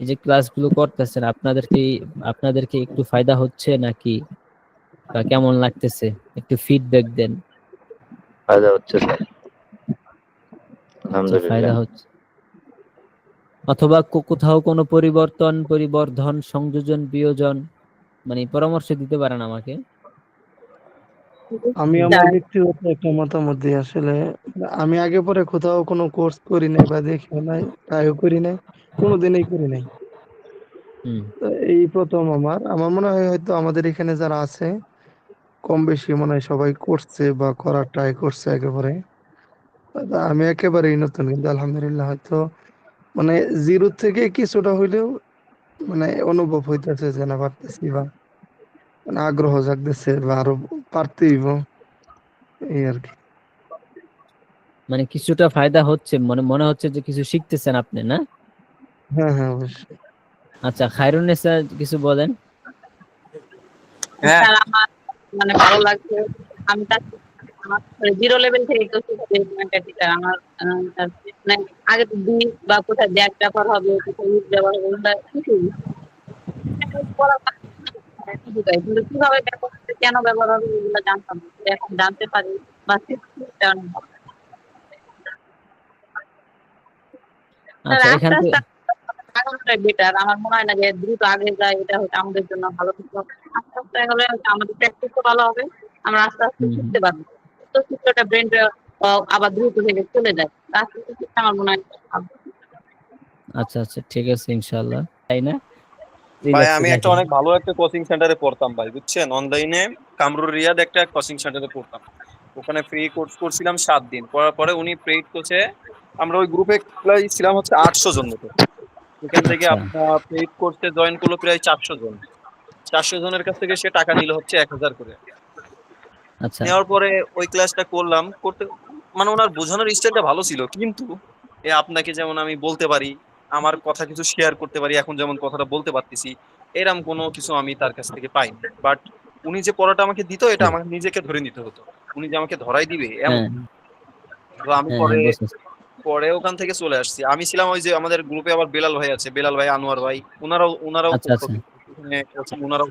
এই যে ক্লাসগুলো করতেছেন আপনাদের কি আপনাদের কি একটু ফায়দা হচ্ছে নাকি? বা কেমন লাগতেছে? একটু ফিডব্যাক দেন। ফায়দা হচ্ছে স্যার আচ্ছা, ফায়দা হচ্ছে। অথবা কোথাও কোনো পরিবর্তন পরিবর্ধন সংযোজন বিয়োজন মানে পরামর্শ দিতে পারেন আমাকে। আমি আমার ব্যক্তিগত একটা মতামত দিই আসলে আমি আগে পরে কোথাও কোনো কোর্স করি নাই বা দেখি নাই ট্রাইও করি নাই কোনোদিনই করি নাই। এই প্রথম আমার। আমার মনে হয় হয়তো আমাদের এখানে যারা আছে কম বেশি মনে হয় সবাই করছে বা করার ট্রাই করছে একেবারে আমি একেবারেই নতুন কিন্তু আলহামদুলিল্লাহ হয়তো মানে জিরো থেকে কিছুটা হইলেও মানে অনুভব হইতেছে যে না পারতেছি বা মানে আগ্রহ জাগতেছে বা আরও পারতেইব এই আর কি। মানে কিছুটা ফায়দা হচ্ছে মনে মনে হচ্ছে যে কিছু শিখতেছেন আপনি না? হ্যাঁ হ্যাঁ অবশ্যই। আচ্ছা খায়রুন্নেসা কিছু বলেন। হ্যাঁ। স্যার আমার মানে ভালো লাগছে। আমি তার আমার জিরো লেভেল থেকে তো টিচার আমার মানে আগে তো দিস বা কোথায় ব্যাগ ব্যবহার হবে কোথায় ব্যবহার হবে কিছুই কীভাবে ব্যবহার হবে, কেন ব্যবহার হবে এগুলো জানতাম এখন জানতে পারি বা শিখছি, এটা অনেক ভালো। স্যার, আচ্ছা বেটার আমার মনে হয় না যে দ্রুত আগে যায় এটা হচ্ছে আমাদের জন্য ভালো আস্তে আস্তে হলে আমাদের প্র্যাকটিসও ভালো হবে আমরা আস্তে আস্তে শিখতে পারব। তো শিক্ষাটা ব্রেনটা আবার দ্রুত থেকে চলে যায়। আস্তে আস্তে আমার মনে হয়। আচ্ছা আচ্ছা ঠিক আছে ইনশাআল্লাহ। তাই না? ভাই আমি একটা অনেক ভালো একটা কোচিং সেন্টারে পড়তাম ভাই বুঝছেন? অনলাইনে কামরুর রিয়াদ একটা কোচিং সেন্টারে পড়তাম। ওখানে ফ্রি কোর্স করছিলাম সাত দিন। করার পরে উনি পেইড কোচে আমরা ওই গ্রুপে ছিলাম হচ্ছে আটশো জন মতো। এখান থেকে আচ্ছা। আপনার পেইড কোর্সে জয়েন করল প্রায় চারশো জন। চারশো জনের কাছ থেকে সে টাকা নিল হচ্ছে এক হাজার করে। আচ্ছা। নেওয়ার পরে ওই ক্লাসটা করলাম করতে মানে ওনার বোঝানোর স্টাইলটা ভালো ছিল কিন্তু এ আপনাকে যেমন আমি বলতে পারি আমার কথা কিছু শেয়ার করতে পারি এখন যেমন কথাটা বলতে পারতেছি এরম কোনো কিছু আমি তার কাছ থেকে পাইনি বাট উনি যে পড়াটা আমাকে দিত এটা আমাকে নিজেকে ধরে নিতে হতো। উনি যে আমাকে ধরাই দিবে এমন হ্যাঁ। তো আমি হ্যাঁ পরে হ্যাঁ, পরে ওখান থেকে চলে আসছি। আমি ছিলাম ওই যে আমাদের গ্রুপে আবার বেলাল ভাই আছে বেলাল ভাই আনোয়ার ভাই ওনারাও ওনারাও আচ্ছা, আচ্ছা। ওনারাও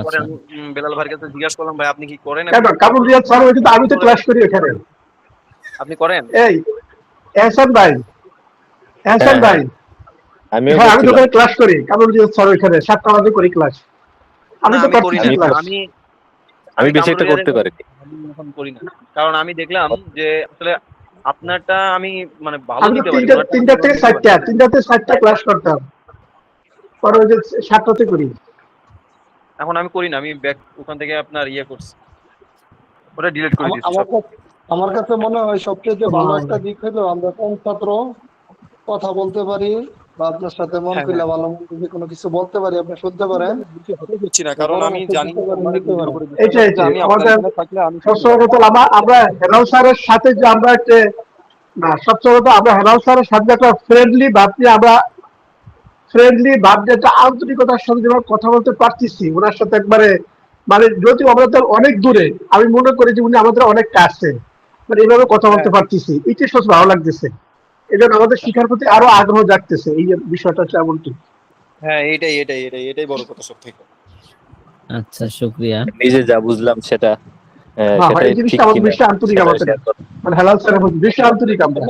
আচ্ছা বেলাল ভাইয়ের কাছে জিজ্ঞাসা করলাম ভাই আপনি কি করেন? কেন কাবুল রিয়াদ স্যার ওই কিন্তু আমি তো ক্লাস করি এখানে। আপনি করেন? এই এহসান ভাই এহসান হ্যাঁ, ভাই। আমিও হ্যাঁ আমি তো ক্লাস করি কাবুল রিয়াদ স্যার সাতটা বাজে করি ক্লাস আমি তো করি না। ক্লাস আমি আমি বেশি একটা করতে পারি এখন করি না। কারণ আমি দেখলাম যে আসলে আপনারটা আমি মানে ভালো দিতে পারি তিনটা তিনটা থেকে চারটা তিনটা থেকে চারটা ক্লাস করতাম। পরে ওই যে সাতটাতে করি। এখন আমি করি না আমি ব্যাক ওখান থেকে আপনার ইয়ে করছি। ওটা ডিলিট করে আমা- দিচ্ছি আমার কাছে মনে হয় সবচেয়ে ভালো একটা দিক হলো আমরা কোন ছাত্র কথা বলতে পারি বা আপনার সাথে মন হ্যাঁ, খুলে ভালো মন্দ কোনো কিছু বলতে পারি আপনি শুনতে পারেন। না কারণ আমি জানি। আমি আমাদের আমরা আমরা হেনাল স্যারের সাথে যে আমরা একটা না সবসময় কথা আমরা হেনাল স্যারের সাথে একটা ফ্রেন্ডলি ভাব নিয়ে আমরা ফ্রেন্ডলি ভাব নিয়ে একটা আন্তরিকতার সাথে যেমন কথা বলতে পারতেছি ওনার সাথে একবারে মানে যদি আমরা তো অনেক দূরে আমি মনে করি যে উনি আমাদের অনেক কাছে মানে এইভাবে কথা বলতে পারতেছি। এটি সত্যি ভালো লাগতেছে। এই জন্য আমাদের শিক্ষার প্রতি আরও আগ্রহ জাগতেছে এই যে বিষয়টা হচ্ছে এমনটি। হ্যাঁ এটাই এটাই এটাই এটাই বড় কথা সব থেকে আচ্ছা শুক্রিয়া। নিজে যা বুঝলাম সেটা হ্যাঁ, সেটাই এই জিনিসটা ঠিক আমাদের বেশি আন্তরিক আমাদের। মানে হেলাল স্যার বেশি আন্তরিক আমরা।